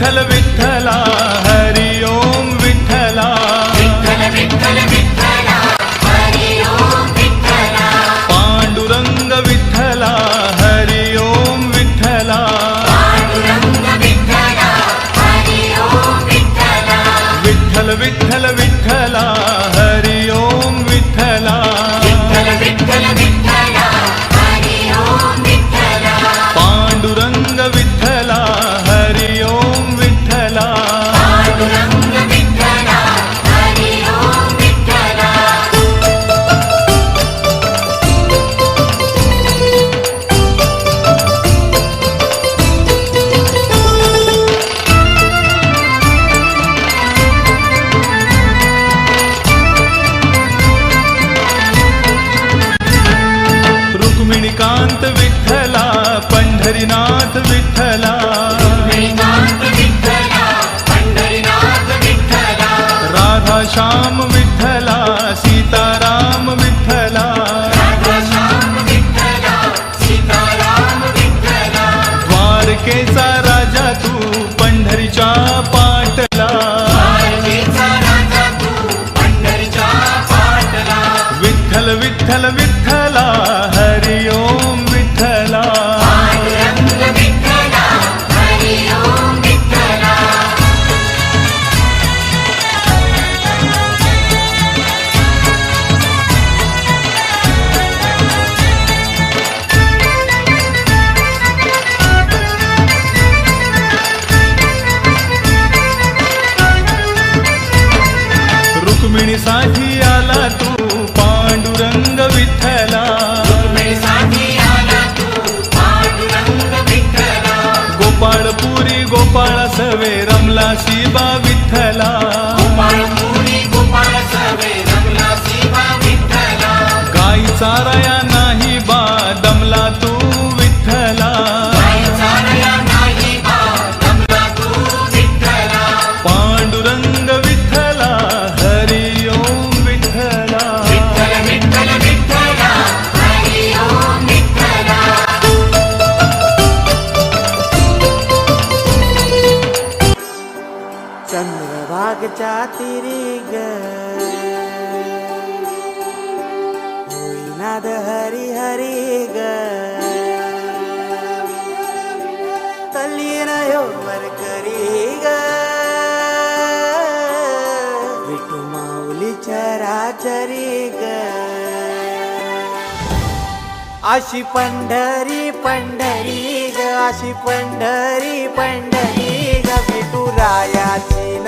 विठ्ठल रुक्मिणीकांत विठ्ठला पंढरीनाथ विठ्ठला. राधा श्याम विठ्ठला सीताराम विठ्ठला. द्वारकेचा राजा तू पंढरीच्या पाटला. पार्वतीचा राजा तू पंढरीच्या पाटला. विठ्ठल विठ्ठल विठ्ठला. ಶಿವವೇ चंद्रभागच्या तिरी ग नाद हरी हरी ग तल्लीन वर करी ग विठू माऊली चराचरी ग अशी पंढरी पंढरी ग अशी पंढरी पंढरी raya china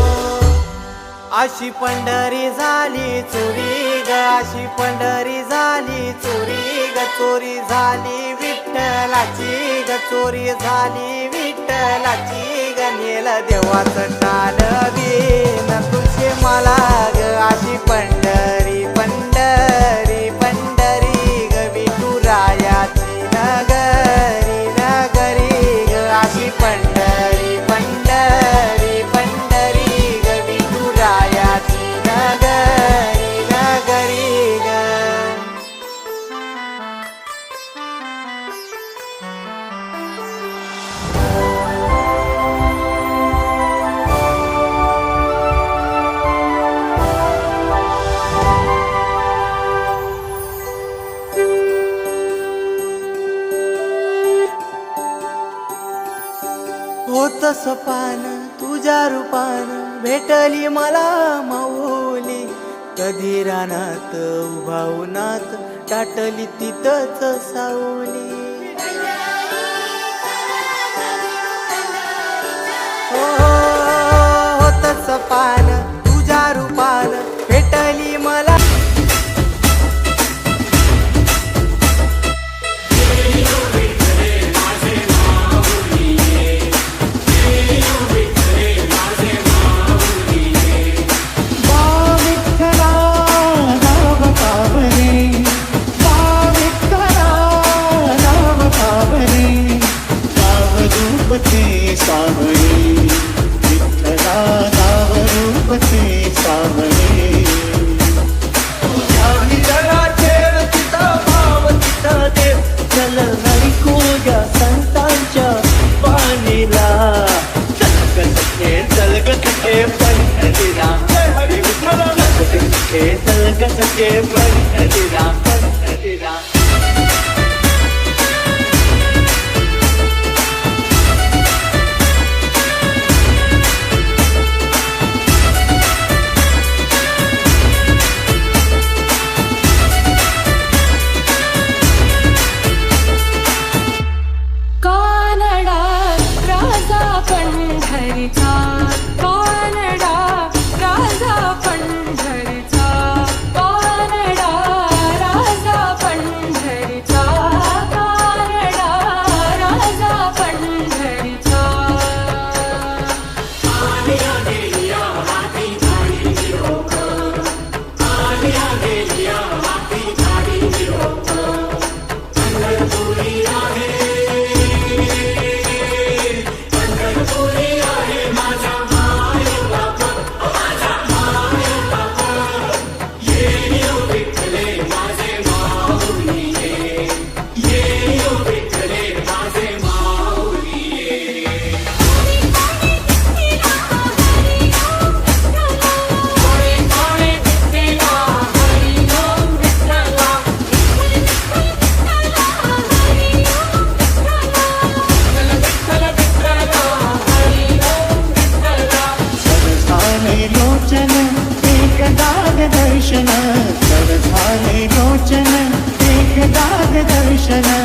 अशी पंढरी झाली चोरी ग अशी पंढरी झाली चोरी ग चोरी झाली विठ्ठलाची ग चोरी झाली विठ्ठलाची ग नेल देवाचं टाल होत सपान तुझ्या रूपान भेटली मला माऊली. कधी रानात उभा उन्हात टाटली तिथंच सावली. हो, हो, हो होत सपान तुझ्या रूपान भेटली मला चलगसके पंढरीला पंढरीला Shana